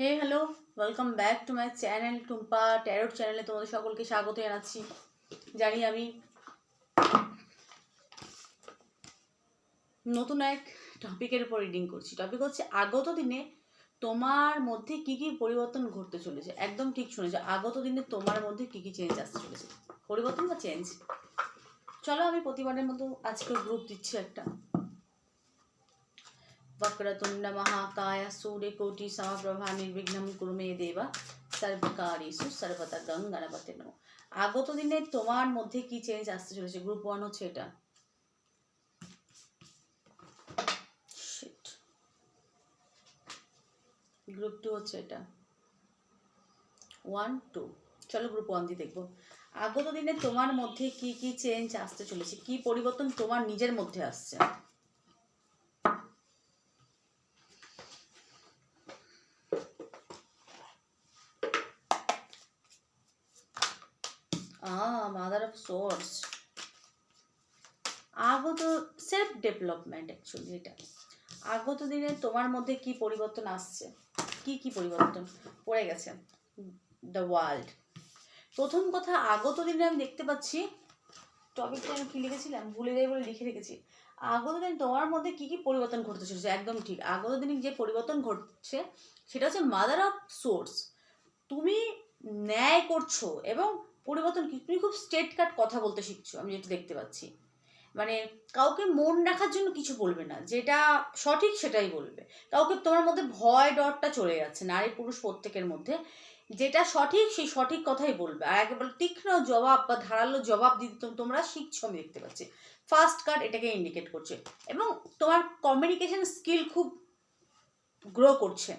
Hey hello welcome back to my channel Tumpa tarot চ্যানেলে তোমাদের সকলকে স্বাগত জানাচ্ছি। জানি আমি নতুন এক টপিকের উপর রিডিং করছি। টপিক হচ্ছে, আগত দিনে তোমার মধ্যে কি কি পরিবর্তন ঘটতে চলেছে? একদম ঠিক শুনেছো, আগত দিনে তোমার মধ্যে কি কি চেঞ্জ আসতে চলেছে? পরিবর্তন বা চেঞ্জ চলো আমি প্রতিবারের মতো আজকে গ্রুপ দিচ্ছি একটা। वक्रतुण्ड महाकाय सूर्यकोटि समप्रभा निर्विघ्नं कुरु मे দেবা সর্বকারীষু সর্বদা গং গণপতি নম আগত দিনে তোমার মধ্যে কি চেঞ্জ আসতে চলেছে গ্রুপ ওয়ান হচ্ছে এটা গ্রুপ টু হচ্ছে এটা ওয়ান টু চলো গ্রুপ ওয়ান দিয়ে দেখবো আগত দিনে তোমার মধ্যে কি কি চেঞ্জ আসতে চলেছে কি পরিবর্তন তোমার নিজের মধ্যে আসছে Ah, mother of swords. আগত সেলফ ডেভেলপমেন্ট অ্যাকচুয়ালি এটা। আগত দিনে তোমার মধ্যে কি পরিবর্তন আসছে? কি কি পরিবর্তন? পড়ে গেছে। দ্য ওয়ার্ল্ড প্রথম কথা আগত দিনে আমি দেখতে পাচ্ছি টপিকটা আমি কি লিখেছিলাম? ভুলে যাই বলে লিখে রেখেছি। আগত দিনে তোমার মধ্যে কি কি পরিবর্তন ঘটতে চলেছে একদম ঠিক। আগত দিনে যে পরিবর্তন ঘটছে সেটা হচ্ছে মাদার অফ সোর্স তুমি ন্যায় করছ এবং পরিবর্তন কি? তুমি খুব স্ট্রেট কাট কথা বলতে শিখছো, আমি যেটা দেখতে পাচ্ছি। মানে কাউকে মন রাখার জন্য কিছু বলবে না, যেটা সঠিক সেটাই বলবে। কাউকে তোমার মধ্যে ভয় ডরটা চলে যাচ্ছে, নারী পুরুষ প্রত্যেকের মধ্যে। যেটা সঠিক সেই সঠিক কথাই বলবে। আর একেবারে তীক্ষ্ণ জবাব বা ধারালো জবাব দিতে তোমরা শিখছো, আমি দেখতে পাচ্ছি। ফার্স্ট কার্ড এটাকে ইন্ডিকেট করছে। এবং তোমার কমিউনিকেশন স্কিল খুব গ্রো করছে।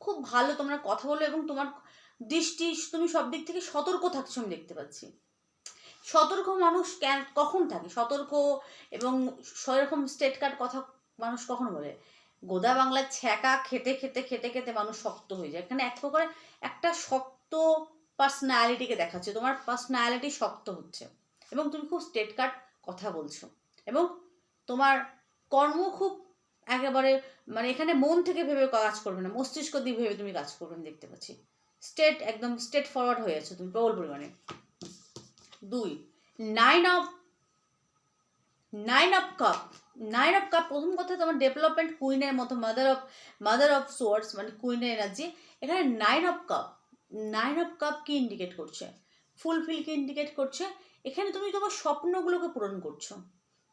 খুব ভালো তোমরা কথা বলো এবং তোমার দৃষ্টি, তুমি সব দিক থেকে সতর্ক থাকছো আমি দেখতে পাচ্ছি। সতর্ক মানুষ কেন, কখন থাকে? সতর্ক এবং সেরকম স্টেট কার্ড কথা মানুষ কখন বলে? গোদা বাংলার ছ্যাঁকা খেতে খেতে খেতে খেতে মানুষ শক্ত হয়ে যায়। এখানে এক প্রকারে একটা শক্ত পার্সোনালিটিকে দেখাচ্ছে। তোমার পার্সোনালিটি শক্ত হচ্ছে। এবং তুমি খুব স্টেট কার্ড কথা বলছো। এবং তোমার কর্ম খুব একেবারে মানে এখানে মন থেকে ভেবে কাজ করবে না। মস্তিষ্ক দিয়ে ভেবে তুমি কাজ করবে আমি দেখতে পাচ্ছি। স্টেট একদম স্টেট ফরওয়ার্ড হয়ে আছো, তুমি প্রবল পরিমাণে। দুই nine of nine of cup nine of cup প্রথম কথা তোমার ডেভেলপমেন্ট কুইনের মতো mother of mother of swords মানে কুইনের এনার্জি এখানে nine of cup nine of cup কি ইন্ডিকেট করছে? ফুলফিলকে ইন্ডিকেট করছে? এখানে তুমি তোমার স্বপ্নগুলোকে পূরণ করছ।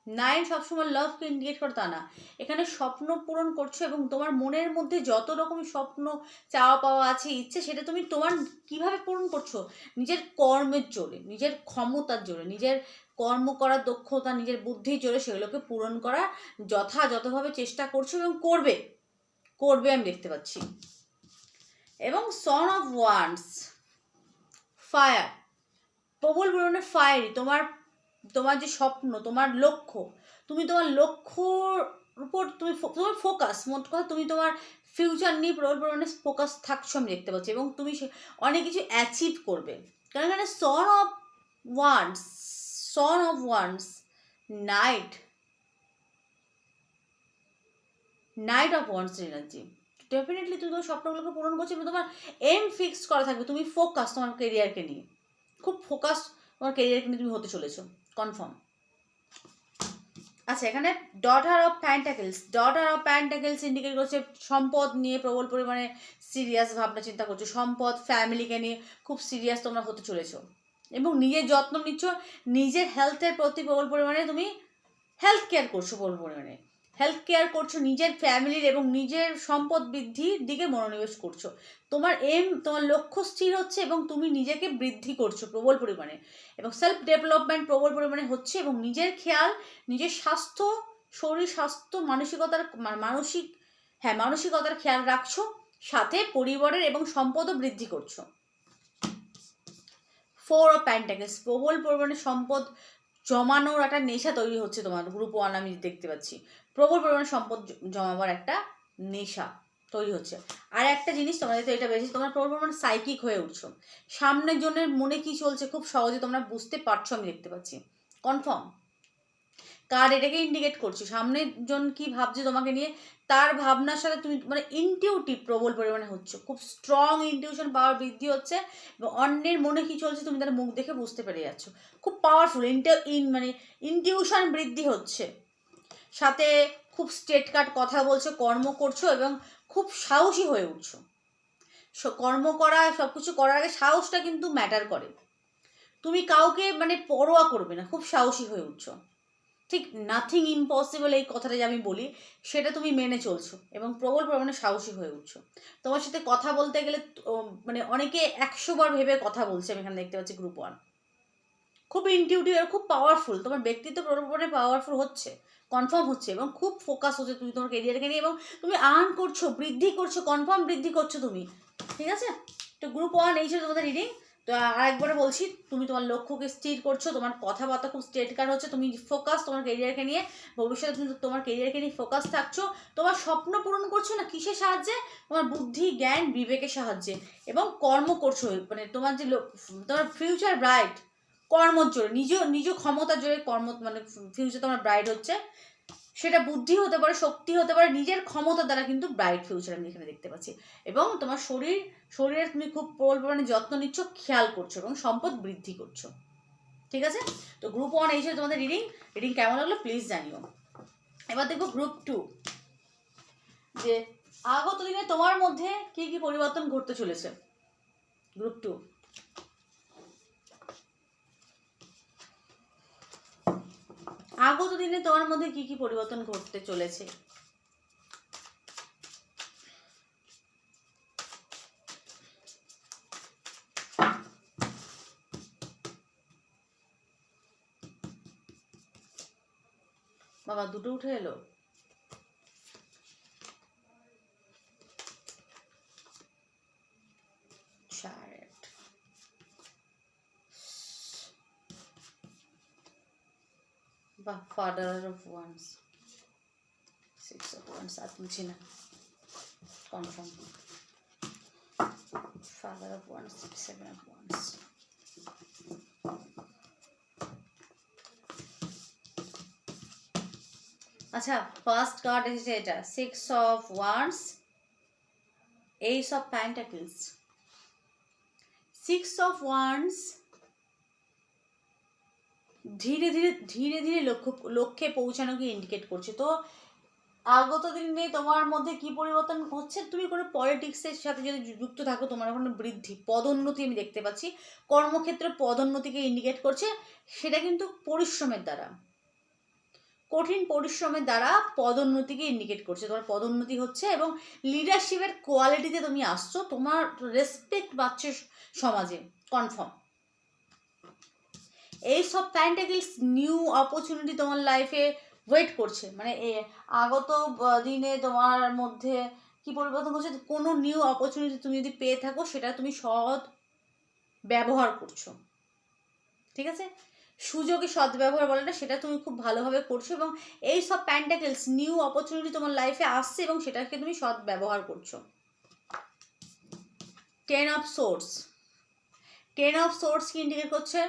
নাইন সবসময় লাভকে ইন্ডিকেট করে তা না। এখানে স্বপ্ন পূরণ করছ এবং তোমার মনের মধ্যে যত রকম স্বপ্ন, চাওয়া পাওয়া আছে, ইচ্ছে, সেটা তুমি তোমার কীভাবে পূরণ করছ? নিজের কর্মের জোরে, নিজের ক্ষমতার জোরে, নিজের কর্ম করার দক্ষতা, নিজের বুদ্ধির জোরে সেগুলোকে পূরণ করা যথাযথভাবে চেষ্টা করছ এবং করবে। করবে আমি দেখতে পাচ্ছি। এবং সন অফ ওয়ান্স ফায়ার প্রবল পরিমাণে ফায়ারি তোমার তোমার যে স্বপ্ন, তোমার লক্ষ্য, তুমি তোমার লক্ষ্যর উপর তুমি তোমার ফোকাস মোট কথা তুমি তোমার ফিউচার নিয়ে প্রবল পরিমাণে ফোকাস থাকছো আমি দেখতে পাচ্ছি এবং তুমি অনেক কিছু অ্যাচিভ করবে। কারণ এখানে son of wands son of wands knight knight of wands energy definitely তুমি তোমার স্বপ্নগুলোকে পূরণ করছ এবং তোমার এম ফিক্স করা থাকবে। তুমি ফোকাস তোমার কেরিয়ারকে নিয়ে। খুব ফোকাস তোমার কেরিয়ারকে নিয়ে তুমি হতে চলেছো। কনফার্ম। আচ্ছা এখানে daughter of pentacles daughter of pentacles indicate করছে সম্পদ নিয়ে প্রবল পরিমাণে সিরিয়াস ভাবনা চিন্তা করছ, সম্পদ ফ্যামিলিকে নিয়ে খুব সিরিয়াস তোমরা হতে চলেছো। এবং নিজের যত্ন নিচ্ছ, নিজের হেলথের প্রতি প্রবল পরিমাণে তুমি হেলথ কেয়ার করছ প্রবল পরিমাণে। হেলথ কেয়ার করছ, নিজের ফ্যামিলির এবং নিজের সম্পদ বৃদ্ধির দিকে মনোনিবেশ করছ। তোমার এম তোমার লক্ষ্য স্থির হচ্ছে এবং তুমি নিজেকে বৃদ্ধি করছ প্রবল পরিমাণে। এবং সেলফ ডেভেলপমেন্ট প্রবল পরিমাণে হচ্ছে এবং নিজের খেয়াল, নিজের স্বাস্থ্য, শরীর স্বাস্থ্য, মানসিকতার মানসিক হ্যাঁ মানসিকতার খেয়াল রাখছো, সাথে পরিবারের এবং সম্পদও বৃদ্ধি করছ। ফোর অফ প্যান্টাকেলস প্রবল পরিমাণে সম্পদ জমানোর একটা নেশা তৈরি হচ্ছে তোমার গ্রুপ ওয়ান আমি দেখতে পাচ্ছি। প্রবল পরিমাণে সম্পদ জমাবার একটা নেশা তৈরি হচ্ছে। আর একটা জিনিস তোমাদের তো এটা বেশি তোমরা প্রবল পরিমাণে সাইকিক হয়ে উঠছো। সামনের জনের মনে কি চলছে খুব সহজে তোমরা বুঝতে পারছ, আমি দেখতে পাচ্ছি। কনফার্ম কার এটাকে ইন্ডিকেট করছে? সামনের জন কি ভাবছে তোমাকে নিয়ে? তার ভাবনার সাথে তুমি মানে ইনটিউটিভ প্রবল পরিমাণে হচ্ছে। খুব স্ট্রং ইনটিউশন পাওয়ার বৃদ্ধি হচ্ছে এবং অন্যের মনে কি চলছে তুমি তার মুখ দেখে বুঝতে পেরে যাচ্ছ। খুব পাওয়ারফুল ইন্টে ইন মানে ইনটিউশন বৃদ্ধি হচ্ছে। সাথে খুব স্টেট কাট কথা বলছো, কর্ম করছ এবং খুব সাহসী হয়ে উঠছো। কর্ম করা সব কিছু করার আগে সাহসটা কিন্তু ম্যাটার করে। তুমি কাউকে মানে পরোয়া করবে না, খুব সাহসী হয়ে উঠছো। ঠিক নাথিং ইম্পসিবল এই কথাটা যে আমি বলি, সেটা তুমি মেনে চলছো এবং প্রবল পরিমাণে সাহসী হয়ে উঠছো। তোমার সাথে কথা বলতে গেলে মানে অনেকে একশো বার ভেবে কথা বলছে, আমি এখানে দেখতে পাচ্ছি গ্রুপ ওয়ান খুব ইনটিউটিভ আর খুব পাওয়ারফুল তোমার ব্যক্তিত্ব প্রবল পরিমাণে পাওয়ারফুল হচ্ছে কনফার্ম হচ্ছে এবং খুব ফোকাস হচ্ছে তুমি তোমার কেরিয়ারকে নিয়ে এবং তুমি আর্ন করছ, বৃদ্ধি করছ কনফার্ম বৃদ্ধি করছ তুমি, ঠিক আছে? তো গ্রুপ ওয়ান এই ছিল তোমাদের রিডিং তো আরেকবারে বলছি, তুমি তোমার লক্ষ্যকে স্থির করছ, তোমার কথাবার্তা খুব স্ট্রেট কার হচ্ছে, তুমি ফোকাস তোমার কেরিয়ারকে নিয়ে, ভবিষ্যতে তুমি তোমার কেরিয়ারকে নিয়ে ফোকাস থাকছো, তোমার স্বপ্ন পূরণ করছ না, কিসের সাহায্যে? তোমার বুদ্ধি, জ্ঞান, বিবেকের সাহায্যে এবং কর্ম করছ মানে তোমার যে তোমার ফিউচার ব্রাইট কর্মর জোরে, নিজ নিজ ক্ষমতার জোরে কর্ম মানে ফিউচার তোমার ব্রাইট হচ্ছে, সেটা বুদ্ধি হতে পারে, শক্তি হতে পারে, নিজের ক্ষমতা দ্বারা কিন্তু ব্রাইট ফিউচার আমি এখানে দেখতে পাচ্ছি। এবং তোমার শরীর, শরীরের তুমি খুব প্রবল পরিমাণে যত্ন নিচ্ছ, খেয়াল করছ এবং সম্পদ বৃদ্ধি করছ। ঠিক আছে? তো গ্রুপ ওয়ান এই ছিল তোমাদের রিডিং রিডিং কেমন লাগল প্লিজ জানিও। এবার দেখব গ্রুপ টু যে আগত দিনে তোমার মধ্যে কি কি পরিবর্তন ঘটতে চলেছে? গ্রুপ টু আগত দিনে তোমার মধ্যে কি কি পরিবর্তন ঘটতে চলেছে? বাবা দুটো উঠে এলো? বাহ father of wands six of wands আর তুলছি না confirm father of wands seven of wands আচ্ছা ফার্স্ট কার্ড এসেছে এটা six of wands ace of pentacles six of wands ধীরে ধীরে ধীরে ধীরে লক্ষ্য, লক্ষ্যে পৌঁছানোকে ইন্ডিকেট করছে। তো আগত দিনে তোমার মধ্যে কি পরিবর্তন হচ্ছে? তুমি কোনো পলিটিক্সের সাথে যদি যুক্ত থাকো, তোমার ওখানে বৃদ্ধি, পদোন্নতি আমি দেখতে পাচ্ছি। কর্মক্ষেত্রে পদোন্নতিকে ইন্ডিকেট করছে, সেটা কিন্তু পরিশ্রমের দ্বারা। কঠিন পরিশ্রমের দ্বারা পদোন্নতিকে ইন্ডিকেট করছে। তোমার পদোন্নতি হচ্ছে এবং লিডারশিপের কোয়ালিটিতে তুমি আসছো, তোমার রেসপেক্ট পাচ্ছে সমাজে কনফার্ম এই সব প্যান্টাগিলস নিউ অপরচুনিটি তোমার লাইফে ওয়েট করছে। মানে আগত দিনে তোমার মধ্যে কি পরিবর্তন করছে কোনো নিউ অপরচুনিটি তুমি যদি পেয়ে থাকো, সেটা তুমি সৎ ব্যবহার করছ। ঠিক আছে? সুযোগে সদ্ব্যবহার বলে না সেটা তুমি খুব ভালোভাবে করছ এবং এই সব প্যান্টাকেলস নিউ অপরচুনিটি তোমার লাইফে আসছে এবং সেটাকে তুমি সৎ ব্যবহার করছ। Ten of swords ten of swords কি ইন্ডিকেট করছে?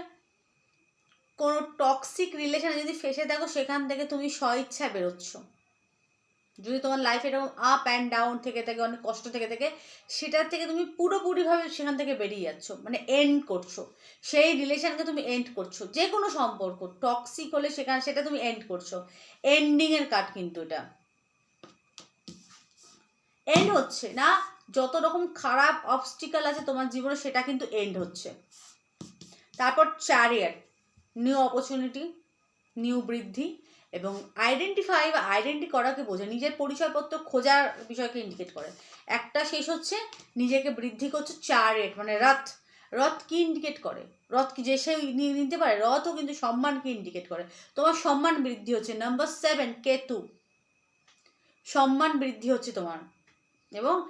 কোনো টক্সিক রিলেশনে যদি ফেসে থাকো, সেখান থেকে তুমি স্বইচ্ছা বেরোচ্ছ। যদি তোমার লাইফ এরকম আপ অ্যান্ড ডাউন থেকে থাকে, অনেক কষ্ট থেকে থাকে, সেটার থেকে তুমি পুরোপুরিভাবে সেখান থেকে বেরিয়ে যাচ্ছ মানে এন্ড করছ। সেই রিলেশনকে তুমি এন্ড করছ। যে কোনো সম্পর্ক টক্সিক হলে সেখানে সেটা তুমি এন্ড করছ। এন্ডিংয়ের কাট কিন্তু এটা। এন্ড হচ্ছে না, যত রকম খারাপ অবস্টিকাল আছে তোমার জীবনে, সেটা কিন্তু এন্ড হচ্ছে। তারপর চ্যারিয়ার নিউ অপরচুনিটি নিউ বৃদ্ধি এবং আইডেন্টিফাই বা আইডেন্টি করাকে বোঝায়। নিজের পরিচয়পত্র খোঁজার বিষয়কে ইন্ডিকেট করে। একটা শেষ হচ্ছে, নিজেকে বৃদ্ধি করছে চার চারেট মানে রথ। রথ কি ইন্ডিকেট করে? রথ কি যে সে নিতে পারে, রথও কিন্তু সম্মানকে ইন্ডিকেট করে। তোমার সম্মান বৃদ্ধি হচ্ছে। Number seven Ketu. সম্মান বৃদ্ধি হচ্ছে তোমার। এবং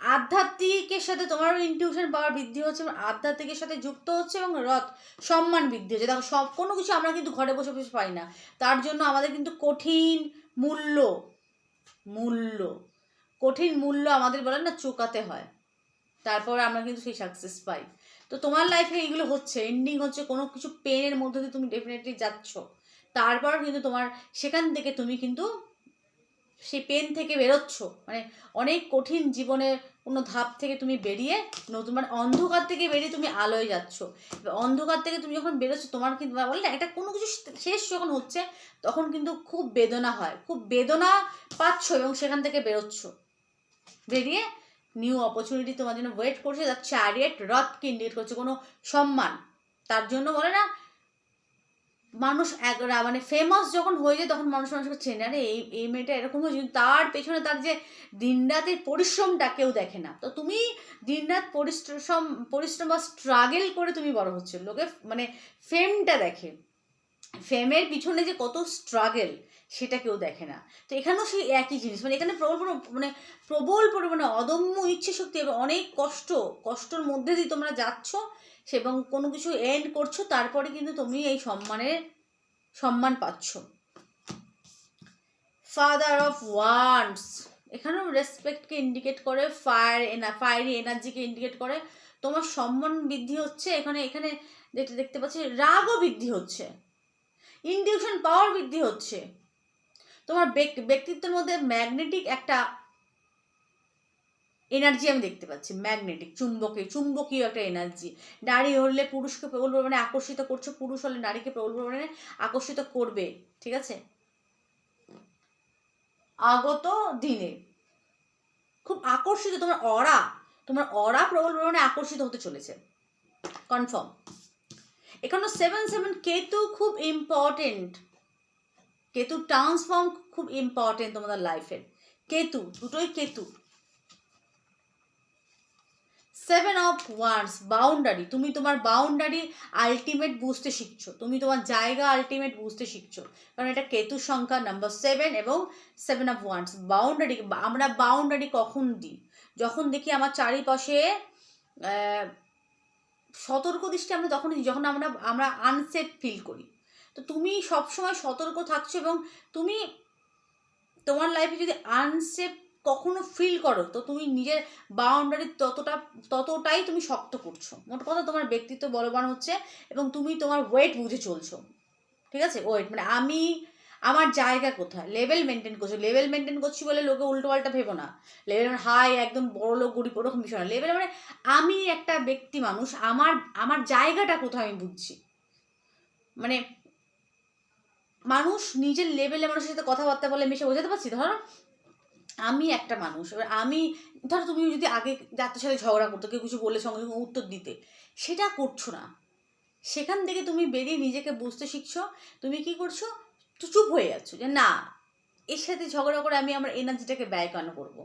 আধ্যাত্মিকের সাথে তোমারও ইনটিউশন পাওয়ার বৃদ্ধি হচ্ছে এবং আধ্যাত্মিকের সাথে যুক্ত হচ্ছে এবং রথ, সম্মান বৃদ্ধি হচ্ছে। দেখো, সব, কোনো কিছু আমরা কিন্তু ঘরে বসে বসে পাই না। তার জন্য আমাদের কিন্তু কঠিন মূল্য মূল্য, কঠিন মূল্য আমাদের বলে না, চোকাতে হয়। তারপর আমরা কিন্তু সেই সাকসেস পাই। তো তোমার লাইফে এইগুলো হচ্ছে। এন্ডিং হচ্ছে কোনো কিছু পেনের মধ্যে দিয়ে তুমি ডেফিনেটলি যাচ্ছ। তারপর কিন্তু তোমার সেখান থেকে তুমি কিন্তু সেই পেন থেকে বেরোচ্ছ। মানে অনেক কঠিন জীবনের কোনো ধাপ থেকে তুমি বেরিয়ে নতুন মানে অন্ধকার থেকে বেরিয়ে তুমি আলোয় যাচ্ছ। অন্ধকার থেকে তুমি যখন বেরোচ্ছ, তোমার কিন্তু বলে একটা কোনো কিছু শেষ যখন হচ্ছে, তখন কিন্তু খুব বেদনা হয়। খুব বেদনা পাচ্ছ এবং সেখান থেকে বেরোচ্ছ। বেরিয়ে নিউ অপরচুনিটি তোমার জন্য ওয়েট করছে তার চ্যারিয়েট রথকে ইন্ডিকেট করছে। কোনো সম্মান। তার জন্য বলে না মানুষ মানে ফেমাস যখন হয়ে যায়, তখন মানুষ মানুষকে চেনে। আরে, এই এই মেয়েটা এরকম হয়েছে। কিন্তু তার পেছনে তার যে দিনরাতের পরিশ্রমটা কেউ দেখে না। তো তুমি দিনরাত পরিশ্রম পরিশ্রম বা স্ট্রাগেল করে তুমি বড় হচ্ছে। লোকে মানে ফেমটা দেখে। ফেমের পিছনে যে কত স্ট্রাগল সেটা কেউ দেখে না। তো এখানেও সেই একই জিনিস। মানে এখানে প্রবল মানে প্রবল পরিমাণে অদম্য ইচ্ছে শক্তি এবং অনেক কষ্ট, কষ্টর মধ্যে দিয়ে তোমরা যাচ্ছ এবং কোনো কিছু এন্ড করছ, তারপরে কিন্তু তুমি এই সম্মানের, সম্মান পাচ্ছ। ফাদার অফ ওয়ান্ডস এখানেও রেসপেক্টকে ইন্ডিকেট করে ফায়ার এনা ফায়ারি এনার্জিকে ইন্ডিকেট করে। তোমার সম্মান বৃদ্ধি হচ্ছে। এখানে এখানে যেটা দেখতে পাচ্ছি, রাগও বৃদ্ধি হচ্ছে। ইনডিউশন পাওয়ার বৃদ্ধি হচ্ছে। তোমার ব্যক- ব্যক্তিত্বের মধ্যে ম্যাগনেটিক একটা এনার্জি আমি দেখতে পাচ্ছি ম্যাগনেটিক চুম্বকীয় চুম্বকীয় একটা এনার্জি নারী হলে পুরুষকে প্রবল পরিমাণে আকর্ষিত করছে, পুরুষ হলে নারীকে প্রবল পরিমাণে আকর্ষিত করবে, ঠিক আছে? আগত দিনে খুব আকর্ষিত তোমার অরা তোমার অরা প্রবল পরিমাণে আকর্ষিত হতে চলেছে। কনফার্ম এখানে সেভেন সেভেন কেতু খুব ইম্পর্টেন্ট কেতু ট্রান্সফর্ম খুব ইম্পর্টেন্ট তোমাদের লাইফের কেতু, দুটোই Ketu. Seven of wands boundary তুমি তোমার বাউন্ডারি আলটিমেট বুঝতে শিখছো। তুমি তোমার জায়গা আলটিমেট বুঝতে শিখছো। কারণ এটা কেতু সংখ্যা নাম্বার সেভেন এবং সেভেন অফ ওয়ান্স বাউন্ডারি আমরা বাউন্ডারি কখন দিই? যখন দেখি আমার চারিপাশে সতর্ক দৃষ্টি আমরা তখন যখন আমরা আমরা আনসেফ ফিল করি। তো তুমি সবসময় সতর্ক থাকছো এবং তুমি তোমার লাইফে যদি আনসেফ কখনো ফিল করো, তো তুমি নিজের বাউন্ডারি ততটা, ততটাই তুমি শক্ত করছ। মোট কথা তোমার ব্যক্তিত্ব বলবান হচ্ছে এবং তুমি তোমার ওয়েট বুঝে চলছো। ঠিক আছে? ওয়েট মানে আমি, আমার জায়গা কোথায়? লেভেল মেনটেন করছ। লেভেল মেনটেন করছি বলে লোকে উল্টো পাল্টা ভেবো না। লেভেল মানে হাই একদম বড় লোক, গরিব, ওরকম বিষয় না। লেভেল মানে আমি একটা ব্যক্তি মানুষ, আমার আমার জায়গাটা কোথায় আমি বুঝছি? মানে মানুষ নিজের লেভেলে মানুষের সাথে কথাবার্তা বলে মিশে বোঝাতে পারছি? ধরো, আমি একটা মানুষ, এবার আমি, ধরো তুমি যদি আগে যাত্রার সাথে ঝগড়া করতো, কেউ কিছু বলে সঙ্গে সঙ্গে উত্তর দিতে, সেটা করছ না। সেখান থেকে তুমি বেরিয়ে নিজেকে বুঝতে শিখছো, তুমি কি করছ? তো চুপ হয়ে যাচ্ছ যে না, এর সাথে ঝগড়া করে আমি আমার এনার্জিটাকে ব্যয় কেন করব?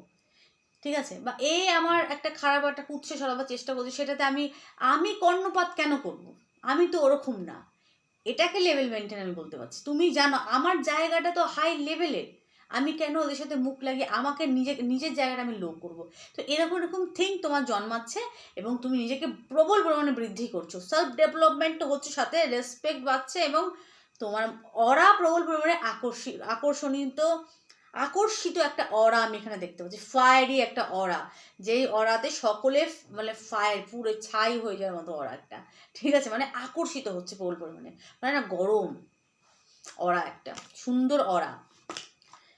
ঠিক আছে? বা এ আমার একটা খারাপ একটা কুৎসে সরাবার চেষ্টা করছে, সেটাতে আমি আমি কর্ণপাত কেন করব? আমি তো ওরকম না। এটাকে লেভেল মেনটেন বলতে পারছি। তুমি জানো, আমার জায়গাটা তো হাই লেভেলের আমি কেন ওদের সাথে মুখ লাগিয়ে, আমাকে নিজে নিজের জায়গাটা আমি লো করব? তো এরকম এরকম থিঙ্ক তোমার জন্মাচ্ছে এবং তুমি নিজেকে প্রবল পরিমাণে বৃদ্ধি করছ। সেলফ ডেভেলপমেন্ট হচ্ছে সাথে রেসপেক্ট বাড়ছে এবং তোমার অরা প্রবল পরিমাণে আকর্ষিত আকর্ষণীয় আকর্ষিত একটা অরা আমি এখানে দেখতে পাচ্ছি ফায়ারি একটা অরা, যেই অরাতে সকলে মানে ফায়ার পুরো ছাই হয়ে যাওয়ার মতো অরা একটা, ঠিক আছে? মানে আকর্ষিত হচ্ছে প্রবল পরিমাণে মানে না গরম অরা একটা, সুন্দর অরা।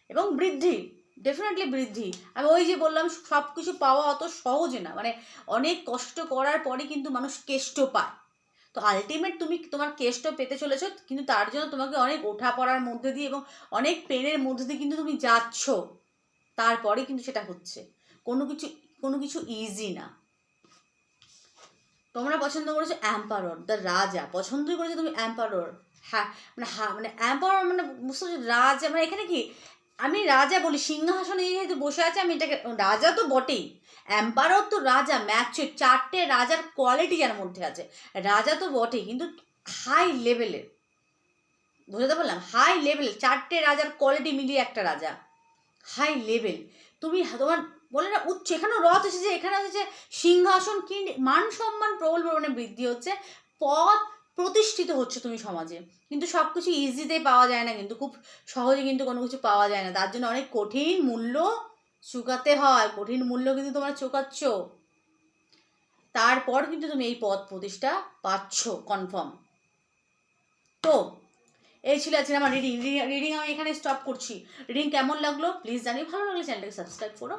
এবং বৃদ্ধি ডেফিনেটলি বৃদ্ধি। আমি ওই যে বললাম সব কিছু পাওয়া অত সহজে না মানে অনেক কষ্ট করার পরে কিন্তু মানুষ কেষ্ট পায়। তো আলটিমেট তুমি তোমার কেষ্ট পেতে চলেছো, কিন্তু তার জন্য তোমাকে অনেক ওঠা পড়ার মধ্যে দিয়ে এবং অনেক পেনের মধ্যে দিয়ে কিন্তু তুমি যাচ্ছ। তারপরে কিন্তু সেটা হচ্ছে। কোনো কিছু কোনো কিছু ইজি না। তোমরা পছন্দ করেছ অ্যাম্পারর দ্য রাজা পছন্দই করেছ তুমি অ্যাম্পারর হ্যাঁ মানে হা মানে অ্যাম্পারর মানে বুঝতে পারছ রাজা মানে এখানে কি আমি রাজা বলি, সিংহাসনে যেহেতু বসে আছে, আমি এটাকে, রাজা তো বটেই। অ্যাম্পারর তো রাজা ম্যাচের চারটে রাজার কোয়ালিটি যার মধ্যে আছে। রাজা তো বটেই, কিন্তু হাই লেভেলের বুঝতে পারলাম? হাই লেভেল চারটে রাজার কোয়ালিটি মিলিয়ে একটা রাজা। হাই লেভেল তুমি তোমার বলে না, উচ্চ, এখানেও রথ এসেছে, এখানে এসেছে, সিংহাসন কি, মান সম্মান প্রবল পরিমাণে বৃদ্ধি হচ্ছে। পদ প্রতিষ্ঠিত হচ্ছে তুমি সমাজে। কিন্তু সব কিছু ইজিতে পাওয়া যায় না, কিন্তু খুব সহজে কিন্তু কোনো কিছু পাওয়া যায় না। তার জন্য অনেক কঠিন মূল্য চুকাতে হয়। কঠিন মূল্য কিন্তু তোমরা চুকাচ্ছ। তারপর কিন্তু তুমি এই পদ প্রতিষ্ঠা পাচ্ছ কনফার্ম তো, এই ছিল আজকে আমার রিডিং রিডিং আমি এখানে স্টপ করছি। রিডিং কেমন লাগল? প্লিজ জানিয়ে ভালো লাগলে চ্যানেলটাকে সাবস্ক্রাইব করো।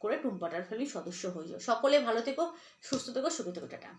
করে টুম্পাটার ফ্যামিলির সদস্য হয়ে যাও। সকলে ভালো থেকো, সুস্থ থেকো, সুখী থেকো। টাটা।